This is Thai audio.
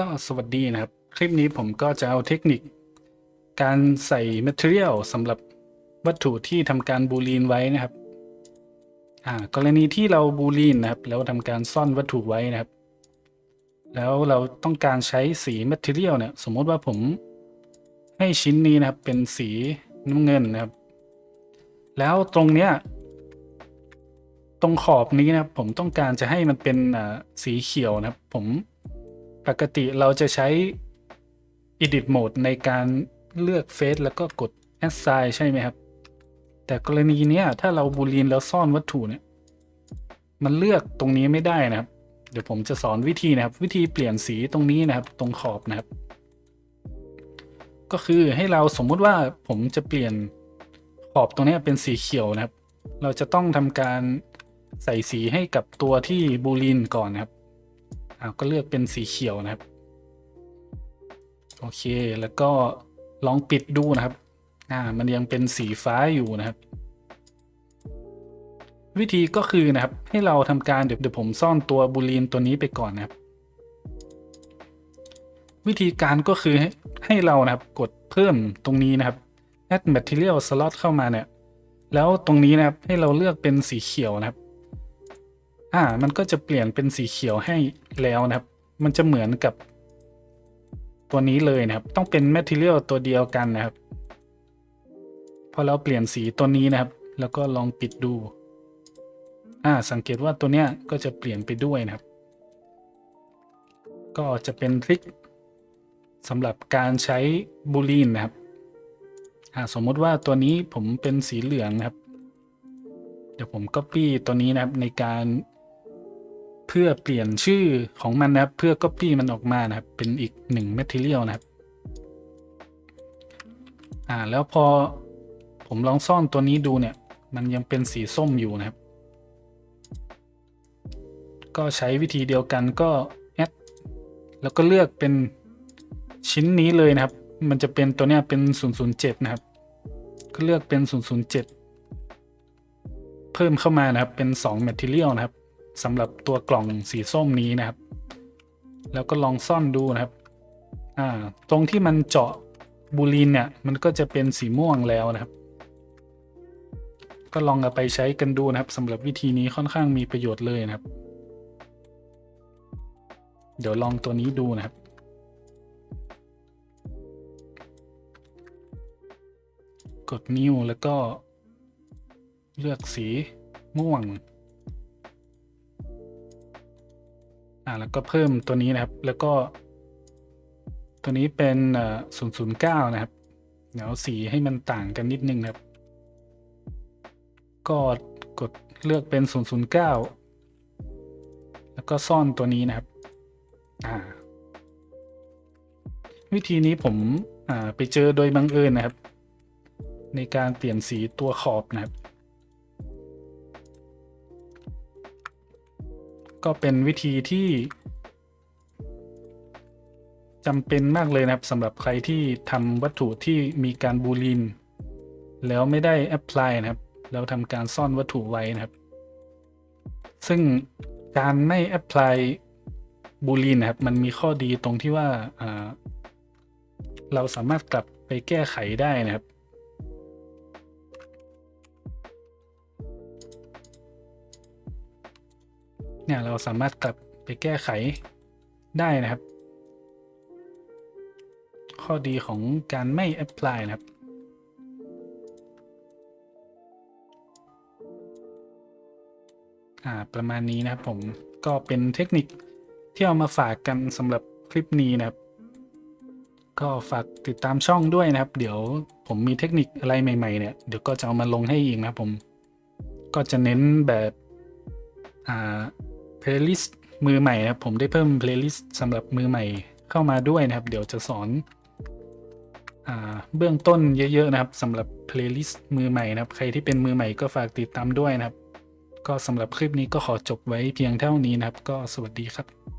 ก็สวัสดีนะครับ คลิปนี้ผมก็จะเอาเทคนิค การใส่ Material สำหรับวัตถุที่ทำการบูลีนไว้นะครับอ่ากรณีที่เราบูลีนนะครับ แล้วทำการซ่อนวัตถุไว้นะครับ แล้วเราต้องการใช้สี Material เนี่ย สมมติว่าผมให้ชิ้นนี้นะครับ เป็นสีน้ำเงินนะครับ แล้วตรงเนี้ยตรงขอบนี้นะครับ ผมต้องการจะให้มันเป็นสีเขียวนะครับ ผม ปกติเราจะใช้ Edit Mode ในการเลือกเฟซแล้วก็กด Assign ใช่ไหมครับ แต่กรณีนี้ถ้าเราบูลีนแล้วซ่อนวัตถุเนี่ย มันเลือกตรงนี้ไม่ได้นะครับ เดี๋ยวผมจะสอนวิธีนะครับ วิธีเปลี่ยนสีตรงนี้นะครับ ตรงขอบนะครับ ก็คือให้เราสมมุติว่าผมจะเปลี่ยนขอบตรงนี้เป็นสีเขียวนะครับ เราจะต้องทำการใส่สีให้กับตัวที่บูลีนก่อนนะครับ อ่าก็เลือกเป็นสีเขียวนะครับ โอเคแล้วก็ลองปิดดูนะครับ อ่า มันยังเป็นสีฟ้าอยู่นะครับ วิธีก็คือนะครับ ให้เราทำการเดี๋ยวเดี๋ยวผมซ่อนตัวบูลีนตัวนี้ไปก่อนนะครับ วิธีการก็คือให้ให้เรานะครับกดเพิ่มตรงนี้นะครับ add material slot เข้ามาเนี่ย แล้วตรงนี้นะครับให้เราเลือกเป็นสีเขียวนะครับ อ่า มันก็จะเปลี่ยนเป็นสีเขียวให้แล้วนะครับ มันจะเหมือนกับ ตัวนี้เลยนะครับ ต้องเป็น material ตัวเดียวกันนะครับ พอเราเปลี่ยนสีตัวนี้นะครับ แล้วก็ลองปิดดู อ่า สังเกตว่าตัวเนี้ยก็จะเปลี่ยนไปด้วยนะครับ ก็จะเป็นทริคสำหรับการใช้บูลีนนะครับ อ่า สมมติว่าตัวนี้ผมเป็นสีเหลืองนะครับ เดี๋ยวผม Copy ตัวนี้นะครับในการ พื่อเปลี่ยนชื่อของมันนะครับ เพื่อ Copy มันออกมานะครับ เป็นอีกหนึ่ง Material นะครับ อ่าแล้วพอผมลองซ่อนตัวนี้ดูเนี่ย มันยังเป็นสีส้มอยู่นะครับ ก็ใช้วิธีเดียวกันก็ add แล้วก็เลือกเป็นชิ้นนี้เลยนะครับ มันจะเป็นตัวเนี้ยเป็น 007 นะครับ ก็เลือกเป็น 007 เพิ่มเข้ามานะครับเป็น 2 Material นะครับ สำหรับตัวกล่องสีส้มนี้นะครับ แล้วก็ลองซ่อนดูนะครับอ่าตรงที่มันเจาะบูลีนเนี่ยมันก็จะเป็นสีม่วงแล้วนะครับ ก็ลองเอาไปใช้กันดูนะครับสำหรับวิธีนี้ค่อนข้างมีประโยชน์เลยนะครับ เดี๋ยวลองตัวนี้ดูนะครับกดนิ้วแล้วก็เลือกสีม่วง อ่าแล้วก็เพิ่มตัวนี้นะครับ แล้วก็ ตัวนี้เป็นเอ่อ009นะครับ เดี๋ยวสีให้มันต่างกันนิดนึงนะครับ ก็กดเลือกเป็น009แล้วก็ซ่อนตัวนี้นะครับอ่าวิธีนี้ผมอ่าไปเจอโดยบังเอิญนะครับ ในการเปลี่ยนสีตัวขอบนะครับ ก็เป็นวิธีที่จำเป็นมากเลยนะครับสำหรับใครที่ทำวัตถุที่มีการบูลีนแล้วไม่ได้แอพพลายนะครับ แล้วทำการซ่อนวัตถุไว้นะครับ ซึ่งการไม่แอพพลายบูลีนนะครับ มันมีข้อดีตรงที่ว่าอ่าเราสามารถกลับไปแก้ไขได้นะครับ เนี่ยเราสามารถกลับไปแก้ไขได้นะครับ ข้อดีของการไม่ apply นะครับอ่าประมาณนี้นะครับผมก็เป็นเทคนิคที่เอามาฝากกันสำหรับคลิปนี้นะครับ ก็ฝากติดตามช่องด้วยนะครับ เดี๋ยวผมมีเทคนิคอะไรใหม่ๆเนี่ยเดี๋ยวก็จะเอามาลงให้อีกนะครับผม ก็จะเน้นแบบอ่า พลย์ลิสต์มือใหม่นะครับ ผมได้เพิ่มเพลย์ลิสต์สำหรับมือใหม่เข้ามาด้วยนะครับ เดี๋ยวจะสอนอเบื้องต้นเยอะๆนะครับสำหรับเพลย์ลิสต์มือใหม่นะครับ ใครที่เป็นมือใหม่ก็ฝากติดตามด้วยนะครับ ก็สำหรับคลิปนี้ก็ขอจบไว้เพียงเท่านี้นะครับ ก็สวัสดีครับ